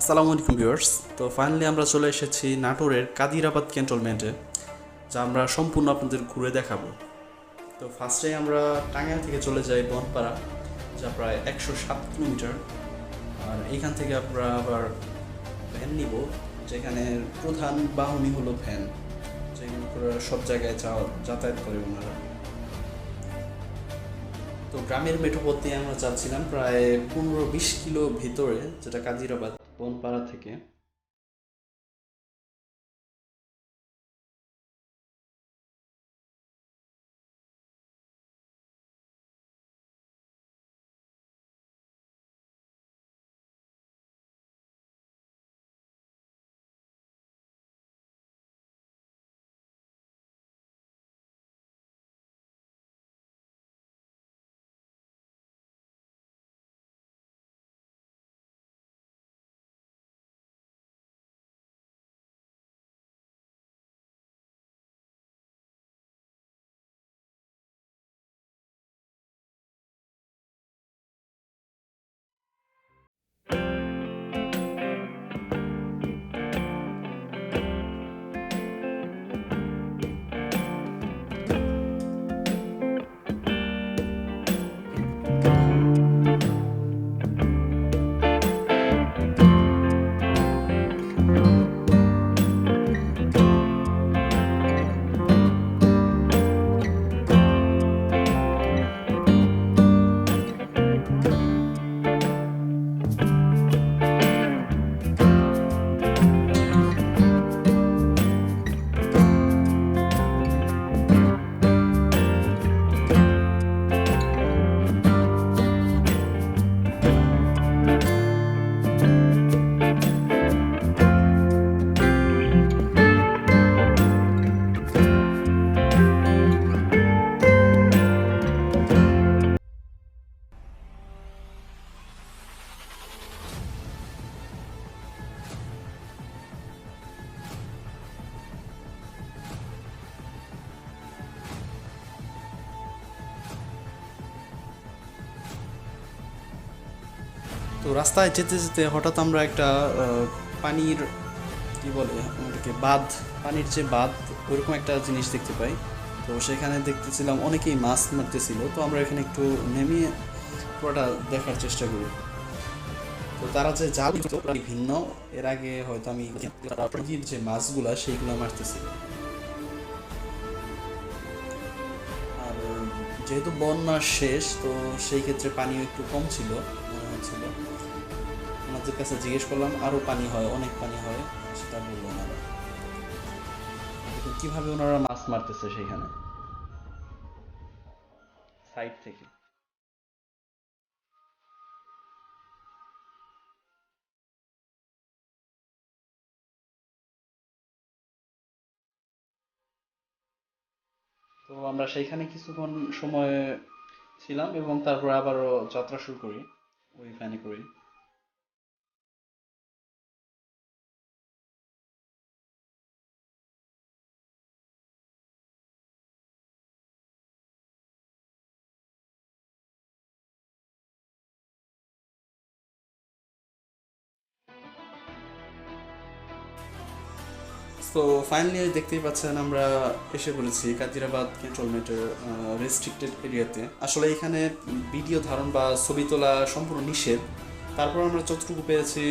আসসালামু আলাইকুম ভিউয়ার্স। তো ফাইনালি আমরা চলে এসেছি নাটোরের কাদিরাবাদ ক্যান্টনমেন্টে যা আমরা সম্পূর্ণ আপনাদের ঘুরে দেখাবো। তো ফার্স্টে আমরা টাঙ্গাইল থেকে চলে যাই বনপাড়া, যা প্রায় একশো সাত কিলোমিটার। আর এইখান থেকে আমরা আবার ভ্যান নিব, যেখানে প্রধান বাহনই হলো ভ্যান যেগুলো সব জায়গায় যাতায়াত করে ওনারা। তো গ্রামের মেঠোপথ দিয়ে আমরা যাচ্ছিলাম প্রায় পনেরো বিশ কিলো ভিতরে, যেটা কাজিরাবাদ বনপাড়া থেকে তো রাস্তায় যেতে যেতে হঠাৎ আমরা একটা পানির, কি বলে ওটাকে, বাঁধ, পানির যে বাঁধ, ওইরকম একটা জিনিস দেখতে পাই। তো সেখানে দেখতেছিলাম অনেকেই মাছ মারতেছিল। তো আমরা এখানে একটু নেমে পুরোটা দেখার চেষ্টা করি। তো তারা যে জাল ভিন্ন। এর আগে হয়তো আমি যে মাছগুলা, সেইগুলো মারতেছিল আর, যেহেতু বন্যা শেষ, তো সেই ক্ষেত্রে পানিও একটু কম ছিল। হচ্ছিল ওনাদের কাছে জিজ্ঞেস করলাম আরও পানি হয়, অনেক পানি হয়? সেটা বলল ওনারা কীভাবে ওনারা মাছ মারতেছে সেখানে সাইড থেকে। তো আমরা সেইখানে কিছুক্ষণ সময় ছিলাম এবং তারপর আবারও যাত্রা শুরু করি। ওই ফ্যানে করি তো ফাইনালি দেখতেই পাচ্ছেন আমরা এসে পড়েছি কাদিরাবাদ ক্যান্টনমেন্টের রেস্ট্রিক্টেড এরিয়াতে আসলে এখানে ভিডিও ধারণ বা ছবি তোলা সম্পূর্ণ নিষেধ। তারপর আমরা যতটুকু পেয়েছি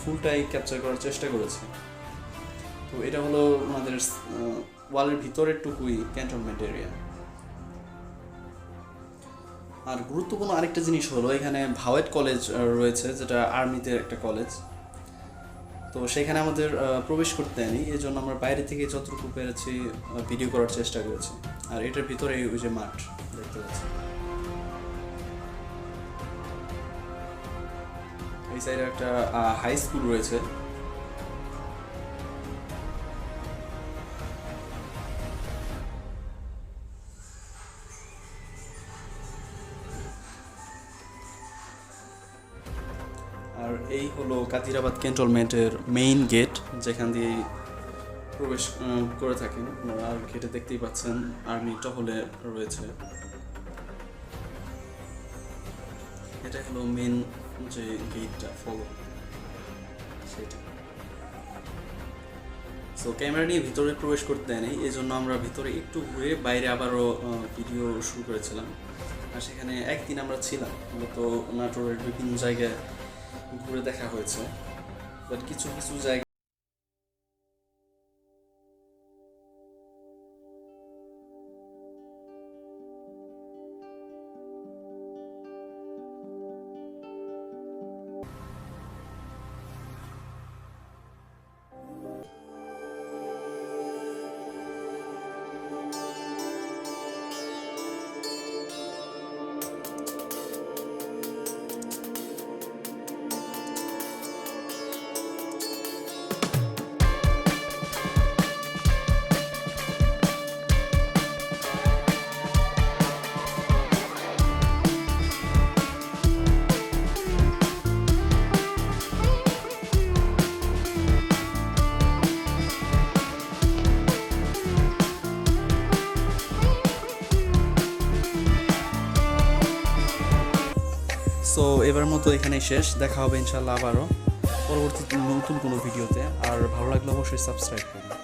ফুলটাই ক্যাপচার করার চেষ্টা করেছি। তো এটা হলো আমাদের ওয়ালের ভিতরের টুকুই ক্যান্টনমেন্ট এরিয়া আর গুরুত্বপূর্ণ আরেকটা জিনিস হলো, এখানে ভাওয়েট কলেজ রয়েছে, যেটা আর্মিতে একটা কলেজ তো সেখানে আমাদের প্রবেশ করতে দেয়নি। এই জন্য আমরা বাইরে থেকে যতটুকু পেরেছি ভিডিও করার চেষ্টা করেছি। আর এটার ভিতরে ওই যে মাঠ, দেখতে পাচ্ছি এই সাইডে একটা হাই স্কুল রয়েছে। এই হলো কাদিরাবাদ ক্যান্টনমেন্টের মেইন গেট যেখান দিয়ে প্রবেশ করে থাকেন আপনারা। গেটে দেখতেই পাচ্ছেন আর্মি টহলে রয়েছে। এটা হলো মেন যে গেটটা ফলো সেটা। সো ক্যামেরা নিয়ে ভিতরে প্রবেশ করতে দেয় নাই এই জন্য আমরা ভিতরে একটু ঘুরে বাইরে আবারও ভিডিও শুরু করেছিলাম। আর সেখানে একদিন আমরা ছিলাম, মূলত নাটোরের বিভিন্ন জায়গায়। ঘুরে দেখা হয়েছে। বাট কিছু কিছু জায়গা সো এবার মতো এখানেই শেষ। দেখা হবে ইনশাল্লাহ আবারও। পরবর্তী নতুন কোনো ভিডিওতে। আর ভালো লাগলে অবশ্যই সাবস্ক্রাইব করুন